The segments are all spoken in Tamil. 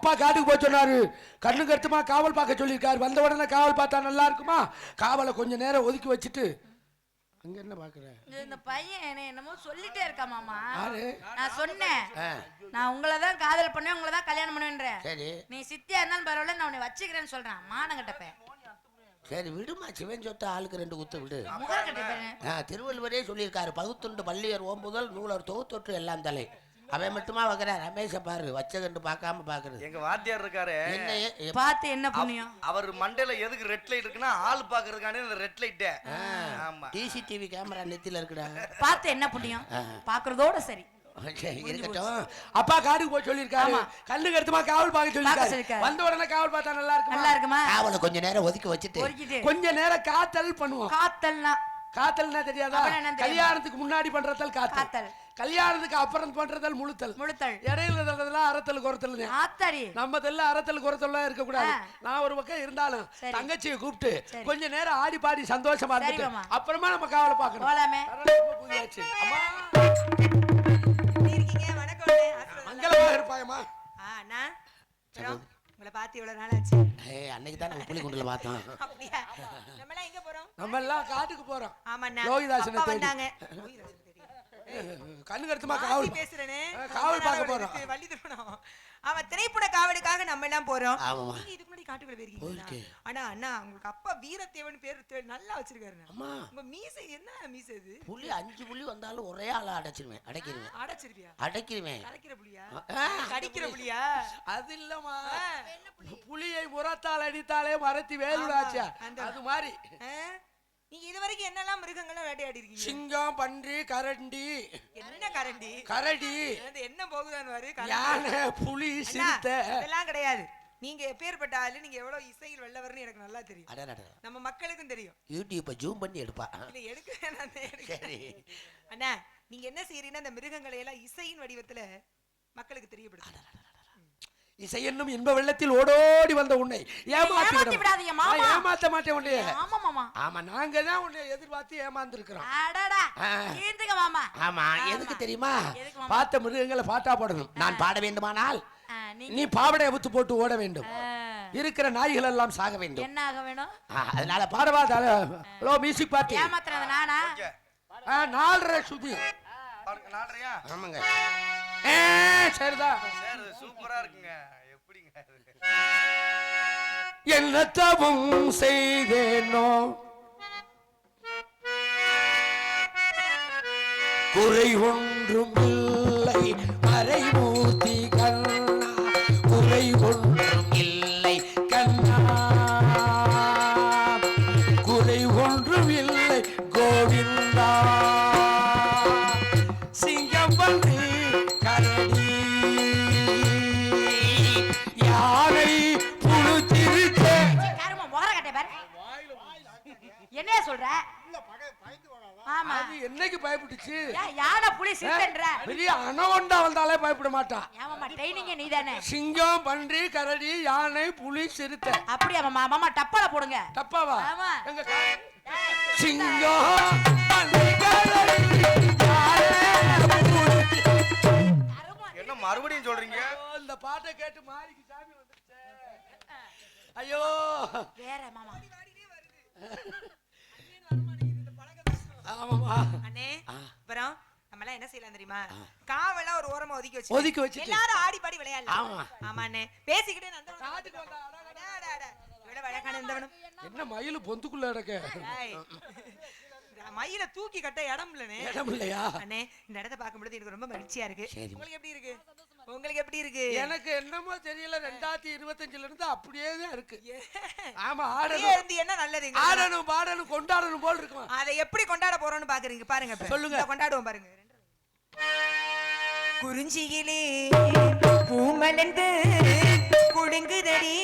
அப்பா காட்டுக்கு போய் சொன்னாரு. கண்ணு கருத்துமா காவல் பார்க்க சொல்லியிருக்காரு. வந்த உடனே காவல் பார்த்தா நல்லா இருக்குமா? காவலை கொஞ்ச நேரம் ஒதுக்கி வச்சுட்டு அங்க என்ன பாக்குற இந்த பையன் என்ன என்னமோ சொல்லிட்டே இருக்கா மாமா. நான் சொன்னேன். நான் உங்களை தான் காதல் பண்ணேன் உங்களை தான் கல்யாணம் பண்ணுவேன்றேன். சரி. நீ சித்தியா இருந்தாலும் பரவாயில்ல நான் உன்னை வச்சுக்கிறேன்னு சொல்றேன். மானங்கட்டப்ப சரி விடுமா சிவன் சொத்த ஆளுக்கு ரெண்டு குத்து விடு. திருவள்ளுவரே சொல்லியிருக்காரு. பகுத்துண்டு பள்ளியர் ஓம்புதல் நூலர் தொகுத்தொற்று எல்லாம் தலை. அவன் மட்டுமா வைக்கிறார் ரமேஷ பாரு வச்ச கண்டு பார்க்காம பாக்குறது எங்க வாத்தியார் இருக்காரு. என்ன பார்த்து என்ன புண்ணியம்? அவர் மண்டையில எதுக்கு ரெட் லைட் இருக்குன்னா ஆள் பாக்குறதுக்கானே இந்த ரெட் லைட்டு ஆமா. டிசிடிவி கேமரா நெத்தில இருக்குடா. பார்த்து என்ன புண்ணியம்? பாக்குறதோட சரி. இருக்கட்டும். அப்பா காட்டுக்கு போய் சொல்லியிருக்காரு. கண்ணு கருத்துமா காவல் பார்க்க சொல்லியிருக்காரு. வந்த உடனே காவல் பார்த்தா நல்லா இருக்குமா? நல்லா இருக்குமா? காவலை கொஞ்ச நேரம் ஒதுக்கி வச்சுட்டு கொஞ்ச நேரம் காத்தல் பண்ணுவோம். காத்தல்னா? காத்தல்னா தெரியாதா? கல்யாணத்துக்கு முன்னாடி பண்றதல் காத்தல். கல்யாணத்துக்கு அப்புறம் பண்றதல் முழுத்தல். முழுத்தல். இடையில இருக்கிறதெல்லாம் அறத்தல் குறத்தல் ஆத்தாடி. நம்ம தெல்லாம் அறத்தல் குறத்தல்லாம் இருக்க கூடாது. நான் ஒரு பக்கம் இருந்தாலும். தங்கச்சியை கூப்பிட்டு. கொஞ்ச நேரம் ஆடி பாடி சந்தோஷமா மாமா. அப்புறமா நம்ம காவலை பார்க்கணும். புதியாச்சு. மங்களமா இருப்பாயம்மா. அண்ணா. உங்களை பார்த்து இவ்வளவு நாள் ஆச்சு. ஏய் அன்னைக்கு தான் நம்ம புலிகுண்டில் பார்த்தோம். அப்படியா? எங்க போறோம்? நம்ம எல்லாம் காட்டுக்கு போறோம். ஆமாண்ணா. லோகிதாசனை. வந்தாங்க. கண்ணு கருத்துமா காவல் பேசுறேனே. காவல் பார்க்க போறோம். வழி திருப்பணும் அவன் திரைப்பட காவலுக்காக நம்ம எல்லாம் போறோம். நீங்க இதுக்கு முன்னாடி காட்டுக்குள்ள போயிருக்கீங்களா? போயிருக்கேன். ஆனா அண்ணா உங்களுக்கு அப்பா வீரத்தேவன் பேர் நல்லா வச்சிருக்காரு அம்மா உங்க மீசை என்ன மீசை இது? புலி அஞ்சு புலி வந்தாலும் ஒரே ஆளா அடைச்சிருவேன் அடைக்கிருவேன். அடைச்சிருவியா அடைக்கிருவேன். கலைக்கிற புலியா? ஆ. கடிக்கிற புலியா? அது இல்லம்மா. புலியை முரத்தால் அடித்தாலே மரத்தி வேலுடாச்சா அந்த- அது மாதிரி? நீங்க இது வரைக்கும் என்னெல்லாம் மிருகங்கள்லாம் வேட்டையாடி இருக்கீங்க சிங்கம் பன்றி கரண்டி. என்ன கரண்டி? கரடி. என்ன போகுதான்னு. யானை புலி சிறுத்தை. இதெல்லாம் கிடையாது. நீங்க எப்பேற்பட்ட ஆளு நீங்க எவ்வளவு இசையில் வெள்ளவர்னு எனக்கு நல்லா தெரியும். நம்ம மக்களுக்கும் தெரியும். யூடியூப்பை ஜூம் பண்ணி எடுப்பா. இல்ல எடுக்க அண்ணா நீங்க என்ன செய்யறீங்கன்னா அந்த மிருகங்களை எல்லாம் இசையின் வடிவத்துல மக்களுக்கு தெரியப்படுத்து இசை என்னும் இன்ப வெள்ளத்தில் ஓடோடி வந்த உன்னை. ஏமாத்தி ஏமாத்தி விட விடாதீங்க, மாமா. நான் ஏமாத்த மாட்டேன் உன்னைய. ஆமா மாமா. ஆமா நாங்க தான் உன்னை எதிர்பார்த்து ஏமாந்துருக்கிறோம். அடடா. ஆ. ஈந்துங்க மாமா. ஆமா எதுக்கு தெரியுமா? பார்த்த மிருகங்களை பாட்டா போடணும். நான் பாட வேண்டுமானால் நீ பாவடை அவுத்து போட்டு ஓட வேண்டும். இருக்கிற நாய்கள் எல்லாம் சாக வேண்டும். என்ன ஆக வேணும்? அதனால பாடவா ஹலோ மியூசிக் பார்ட்டி ஏமாத்துறது நானா? நாலரை சுதி. பாருங்க நாடுறியா ஆமாங்க. சரிதான் சூப்பரா இருக்குங்க எப்படிங்க என்ன என்னத்தவும் செய்தேனோ? குறை ஒன்றும் இல்லை மறைமூர்த்தி அது என்னைக்கு பயப்பட்டுச்சு? யானை புலி சித்தன்ற? பெரிய அனகொண்டா வந்தாலே பயப்பட மாட்டான் ஏமாமா ட்ரைனிங்க நீதானே? சிங்கம் பன்றி கரடி யானை புலி சிறுத்தை. அப்படியா மாமா மாமா டப்பால போடுங்க. தப்பாவா ஆமா. எங்க கா- சிங்கம் பன்றி கரடி யானை புலி என்ன மறுபடியும் சொல்றீங்க? இந்த பாட்டை கேட்டு மாறிக்கு சாமி வந்துருச்சே. ஐயோ. வேற மாமா. ஆமாமா அண்ணே ஆ. அப்புறம் நம்ம எல்லாம் என்ன செய்யலாம் தெரியுமா? காவெல்லாம் ஒரு ஓரமா ஒதுக்கி வச்சு ஒதுக்கி வச்சுட்டு. எல்லாரும் ஆடி பாடி விளையாடலாம். ஆமா. அண்ணே. பேசிக்கிட்டே நந்தவனம் என்ன மயில் பொந்துக்குள்ள. இந்த மயில தூக்கி கட்ட இடம் இல்லனே இடம் இல்லையா? அண்ணே இந்த இடத்த பார்க்கும்போது எனக்கு ரொம்ப மகிழ்ச்சியா இருக்கு. உங்களுக்கு எப்படி இருக்கு? உங்களுக்கு எப்படி இருக்கு? எனக்கு என்னமோ தெரியல ரெண்டாயிரத்தி இருபத்தஞ்சுல இருந்து அப்படியே தான் இருக்கு? ஆமா ஆடணும். இருந்து என்ன நல்லதுங்க ஆடணும் பாடணும் கொண்டாடணும் போல் இருக்குமா? அதை எப்படி கொண்டாட போறோம்னு பாக்குறீங்க பாருங்க. சொல்லுங்க. கொண்டாடுவோம் பாருங்க. குறிஞ்சியிலே பூமலர்ந்து குடுங்குதடி.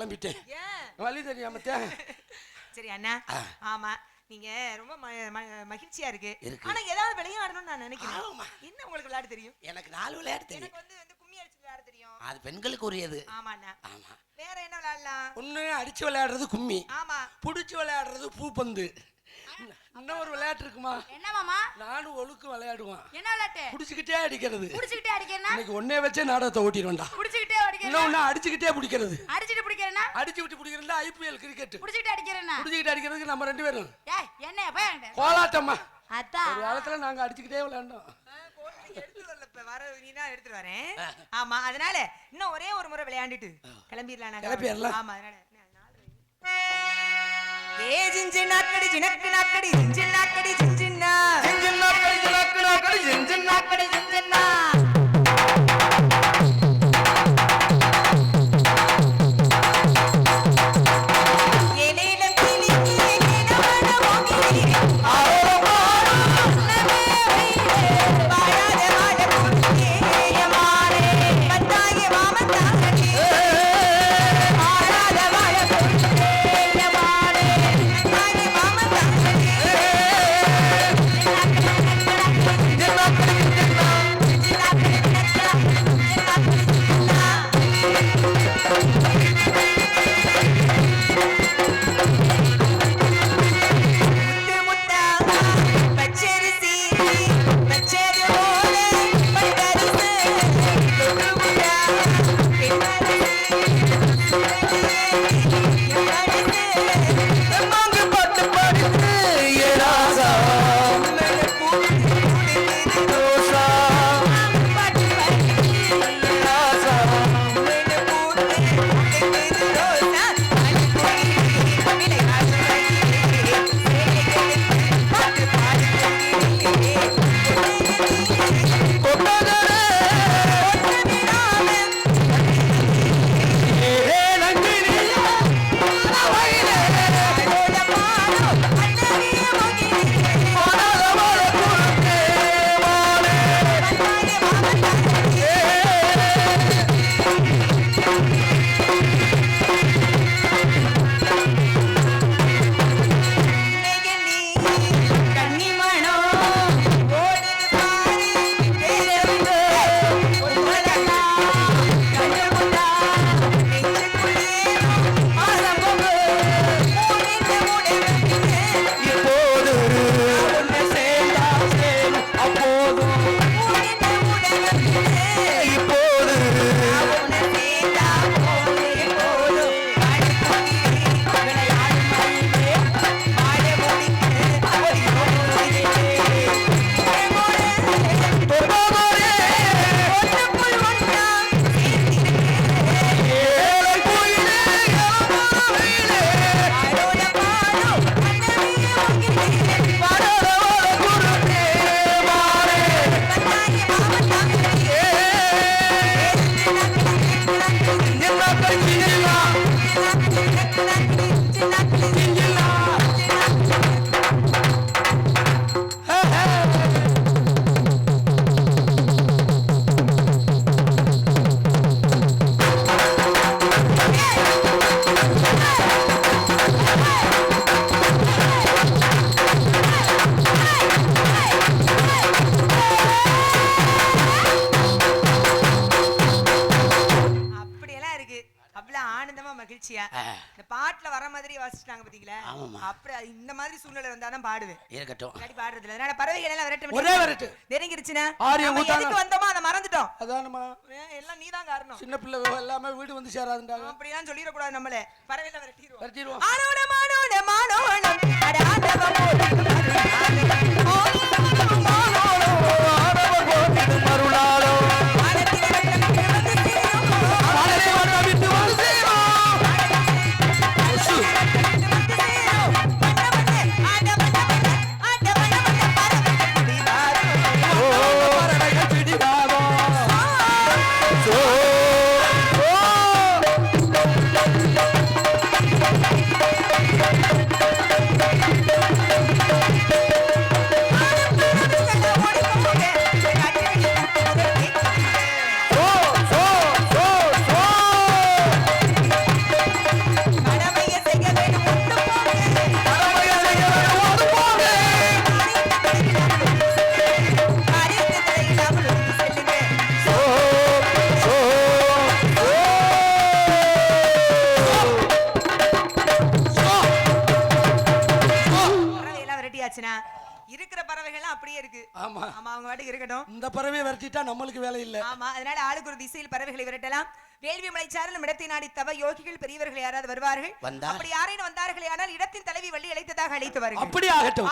கிளம்பிட்டேன். வழி தெரியாமத்தேன் சரி அண்ணா. ஆமா நீங்க ரொம்ப மகிழ்ச்சியா இருக்கு. ஆனா ஏதாவது விளையாடணும்னு நான் நினைக்கிறேன். என்ன உங்களுக்கு விளையாட தெரியும்? எனக்கு நாலு விளையாட்டு தெரியும். எனக்கு வந்து வந்து கும்மி அடிச்சு விளையாட தெரியும். அது பெண்களுக்கு உரியது. ஆமா அண்ணா. ஆமா. வேற என்ன விளையாடலாம்? ஒண்ணு அடிச்சு விளையாடுறது கும்மி. ஆமா. புடிச்சு விளையாடுறது பூப்பந்து. இன்னும் ஒரு விளையாட்டு இருக்குமா? என்ன மாமா? நானும் ஒழுக்கு விளையாடுவான். என்ன விளையாட்டு? புடிச்சுக்கிட்டே அடிக்கிறது. புடிச்சுக்கிட்டே அடிக்கிறனா இன்னைக்கு ஒன்னே வச்சே நாடகத்தை ஓட்டிடுவேன்டா. புடிச்சுக்கிட்டே அடிக்கிறனா இன்னொன்னு அடிச்சுக்கிட்டே பிடிக்கிறது. அடிச்சிட்டு பிடிக்கிறனா அடிச்சு விட்டு பிடிக்கிறதா ஐபிஎல் கிரிக்கெட் புடிச்சுக்கிட்டு அடிக்கிறனா புடிச்சுக்கிட்டு அடிக்கிறதுக்கு நம்ம ரெண்டு பேரும். ஏய் என்ன போய். கோலாட்டம்மா. அதான். ஒரு காலத்துல நாங்க அடிச்சுக்கிட்டே விளையாண்டோம். எடுத்து வரல இப்ப. வர நீ தான் எடுத்துட்டு வரேன். ஆமா அதனால இன்னும் ஒரே ஒரு முறை விளையாண்டுட்டு கிளம்பிடலாம் நாங்க. கிளம்பிடலாம். ஆமா அதனால என்ன, நாலு வயசு. ஏ ஜிஞ்சு நாக்கடி ஜினக்கு நாக்கடி ஜிஞ்சு நாக்கடி ஜிஞ்சின்னா நாக்கடி செஞ்சனா ஏலேல அப்புறம் இந்த மாதிரி சூழ்நிலை வந்தாதான் பாடுவேன். இருக்கட்டும். இல்லாட்டி பாடுறது இல்ல அதனால பறவைகள் எல்லாம் விரட்ட ஒரே விரட்டு. நெருங்கிருச்சுன்னா. எதுக்கு வந்தோமோ அதை மறந்துட்டோம். அதானம்மா. எல்லாம் நீதான் காரணம். சின்ன பிள்ளை எல்லாமே வீடு வந்து சேராதுண்டாங்க அப்படிலாம் சொல்லிடக்கூடாது நம்மள. பறவைகளை விரட்டிடுவோம். விரட்டிடுவோம். ஆனோட மானோட அட ஆண்டவன் ஆச்சுன்னா இருக்கிற பறவைகள்லாம் அப்படியே இருக்கு. ஆமா. ஆமா அவங்க வாட்டுக்கு இருக்கட்டும். இந்த பறவையை விரட்டிட்டா நம்மளுக்கு வேலை இல்லை. ஆமா அதனால ஆளுக்கு ஒரு திசையில் பறவைகளை விரட்டலாம். வேள்வி மலைச்சாரல் இடத்தை நாடி தவ யோகிகள் பெரியவர்கள் யாராவது வருவார்கள்? அப்படி யாரேனும் வந்தார்கள் ஆனால் இடத்தின் தலைவி வழி அழைத்ததாக அழைத்து வருவார்கள் அப்படி ஆகட்டும்